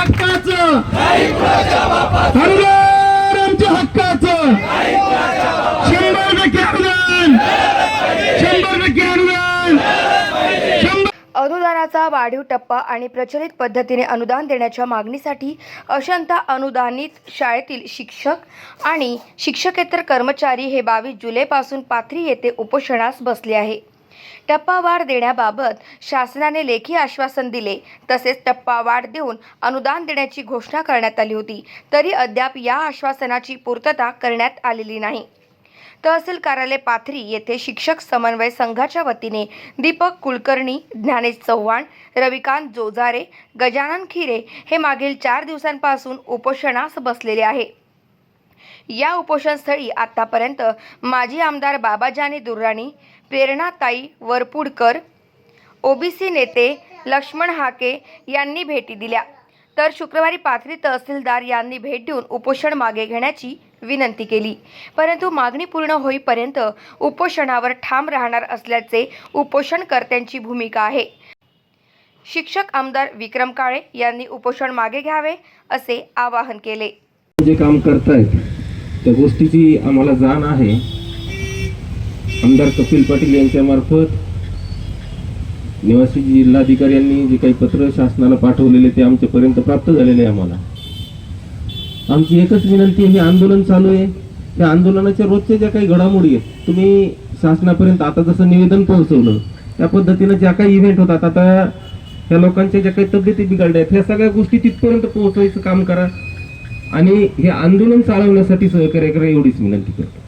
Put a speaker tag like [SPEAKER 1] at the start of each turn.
[SPEAKER 1] आमच्या शंभर टक्के अनुदान शंभर टक्के अनुदान
[SPEAKER 2] अनुदानाचा वाढीव टप्पा आणि प्रचलित पद्धतीने अनुदान देण्याच्या मागणीसाठी अशांता अनुदानित शाळेतील शिक्षक आणि शिक्षकेतर कर्मचारी हे बावीस जुलैपासून पाथरी येथे उपोषणास बसले आहे. टप्पावाढ देण्याबाबत शासनाने लेखी आश्वासन दिले. तसेच टप्पावाढ देऊन अनुदान देण्याची घोषणा करण्यात आली होती. तरी अद्याप या आश्वासनाची पूर्तता करण्यात आलेली नाही. तहसील कार्यालय पाथरी येथे शिक्षक समन्वय संघाच्या वतीने दीपक कुलकर्णी ज्ञानेश चव्हाण रविकांत जोजारे गजानन खिरे हे मागील चार दिवसांपासून उपोषणास बसलेले आहे या उपोषणस्थळी आतापर्यंत माजी आमदार बाबाजानी दुर्राणी प्रेरणाताई वरपुडकर ओबीसी नेते लक्ष्मण हाके यांनी भेटी दिल्या. तर शुक्रवारी पाथरी तहसीलदार यांनी भेट देऊन उपोषण मागे घेण्याची विनंती केली. परंतु मागणी पूर्ण होईपर्यंत उपोषणावर ठाम राहणार असल्याचे उपोषणकर्त्यांची भूमिका आहे. शिक्षक आमदार विक्रम काळे यांनी उपोषण मागे घ्यावे असे आवाहन केले.
[SPEAKER 3] जे काम करतायत त्या गोष्टीची आम्हाला जाण आहे. आमदार कपिल पाटील यांच्या मार्फत निवासी जिल्हाधिकारी यांनी जे काही पत्र शासनाला पाठवलेले ते आमच्यापर्यंत प्राप्त झालेले आहे आम्हाला. आमची एकच विनंती आहे हे आंदोलन चालू आहे. त्या आंदोलनाच्या रोजच्या ज्या काही घडामोडी आहेत तुम्ही शासनापर्यंत आता जसं निवेदन पोहोचवलं त्या पद्धतीनं ज्या काही इव्हेंट होतात आता त्या लोकांच्या ज्या काही तब्येती बिघडल्या आहेत ह्या सगळ्या गोष्टी तिथपर्यंत पोहोचवायचं काम करा. आणि हे आंदोलन चालवण्यासाठी सहकार्य करा एवढीच विनंती करतो.